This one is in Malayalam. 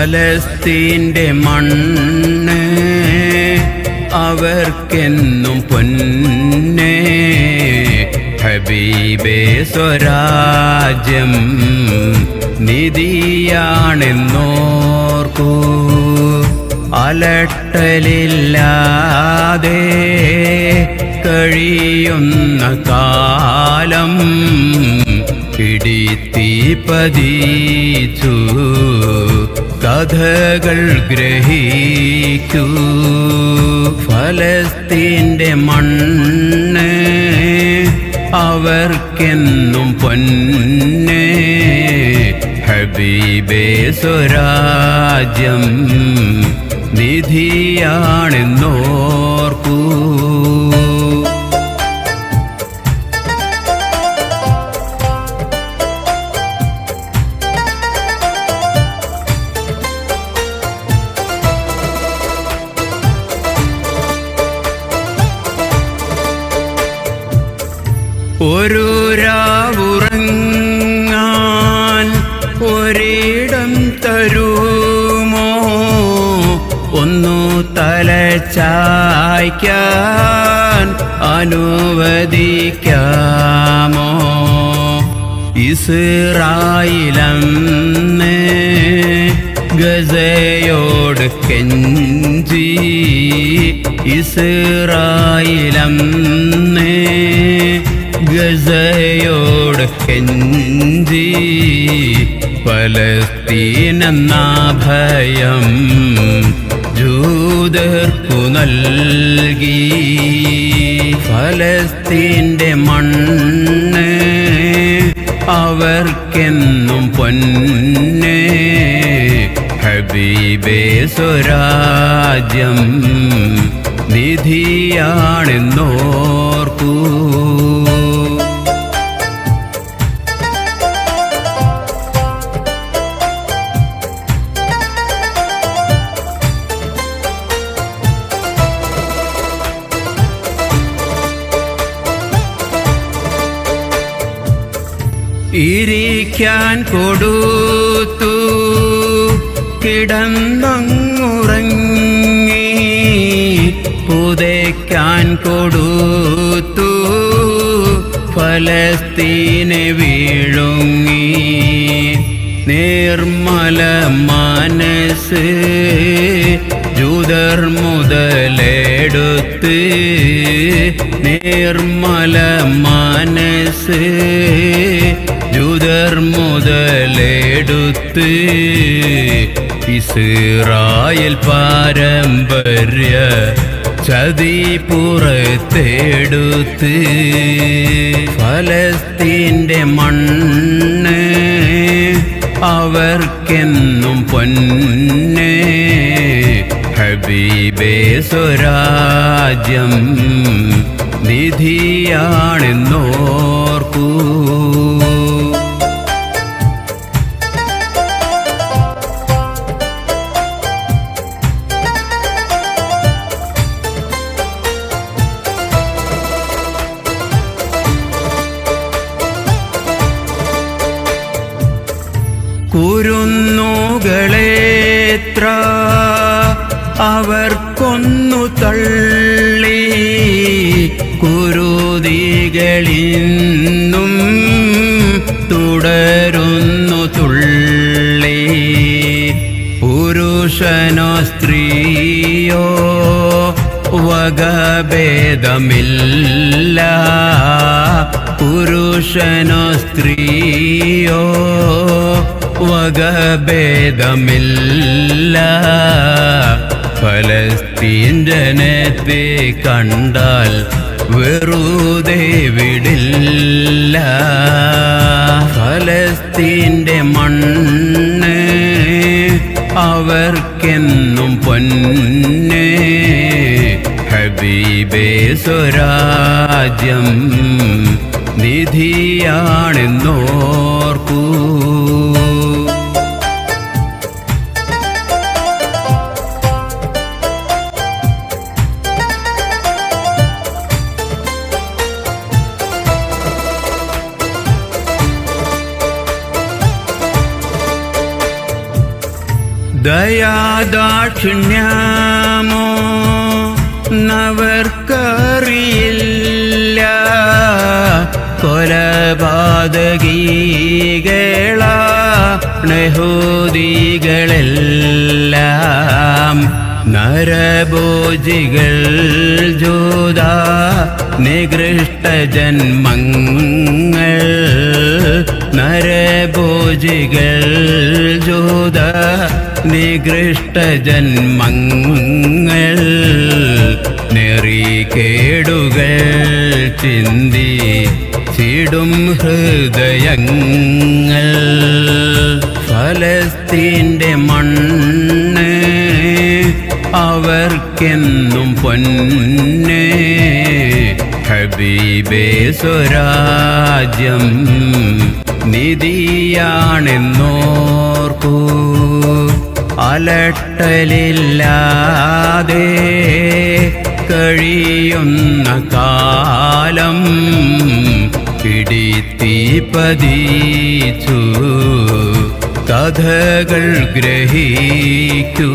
ഫലസ്തീന്റെ മണ്ണ് അവർക്കെന്നും പൊന്നെ. ഹബീബേ സ്വരാജ്യം നിധിയാണെന്നോർക്കൂ. അലട്ടലില്ലാതെ കഴിയുന്ന കാലം പിടിത്തി പതിച്ചു. കഥകൾ ഗ്രഹിക്കൂ. ഫലസ്തീന്റെ മണ്ണ് അവർക്കെന്നും പൊന്നേ. ഹബീബേ സ്വരാജ്യം നിധിയാണെന്നോർക്കൂ. ഒരു രാവുറങ്ങാൻ ഒരിടം തരുമോ? ഒന്നു തലച്ചായ്ക്കാൻ അനുവദിക്കാമോ? ഇസ്രായിലെന്ന് ഗസയോട് കെഞ്ചി ഇസ്രായിലെന്ന് ഗസയോട് കെഞ്ചി പലസ്തീനെന്ന ജൂതർക്കു നൽകി. ഫലസ്തീന്റെ മണ്ണ് അവർക്കെന്നും പൊന്ന്. ഹബീബേ സ്വരാജ്യം നിധിയാണെന്നോർക്കൂ. ഇരിക്കാൻ കൊടുത്തു. കിടന്നുറങ്ങി പുതയ്ക്കാൻ കൊടുത്തു. ഫലസ്തീനെ വീഴുങ്ങി. നിർമ്മല മനസ്സ് ജൂതർ മുതലെടുത്ത്. നിർമ്മല മനസ്സ് മുതലെടുത്ത് ഇസ്രായേൽ പാരമ്പര്യ ചതി പുറത്തെടുത്ത് ഫലസ്തീന്റെ മണ്ണ് അവർക്കെന്നും പൊന്ന് ഹബീബേ സ്വരാജ്യം നിധിയാണെന്നോർക്കൂ. കുരുന്നുകളേത്ര അവർ കൊന്നു തള്ളി. കുരുതികളിന്നും തുടരുന്നു തുള്ളി. പുരുഷനോ സ്ത്രീയോ വകഭേദമില്ല. പുരുഷനോ സ്ത്രീയോ വകഭേദമില്ല ഫലസ്തീൻ ജനത്തെ കണ്ടാൽ വെറുതെ വിടില്ല. ഫലസ്തീന്റെ മണ്ണ് അവർക്കെന്നും പൊന്ന്. ഹബീബേ സ്വരാജ്യം നിധിയാണെന്നോർക്കൂ. ദയാദാക്ഷിണ്യമോ? നവർക്കറിയില്ല. കൊലപാതകീകള നെഹൂദികളെല്ലാം. നരഭോജികൾ ജോത നികൃഷ്ട ജന്മങ്ങൾ നരഭോജികൾ ജോത നികൃഷ്ട ജന്മങ്ങൾ നെറികേടുകൾ ചിന്തി ചിടും ഹൃദയങ്ങൾ. ഫലസ്തീന്റെ മണ്ണ് അവർക്കെന്നും പൊന്ന്. ഹബീബേ സ്വരാജ്യം നിധിയാണെന്നോർക്കൂ. അലട്ടലില്ലാതെ കഴിയുന്ന കാലം പിടിത്തി പതിച്ചു. കഥകൾ ഗ്രഹിക്കൂ.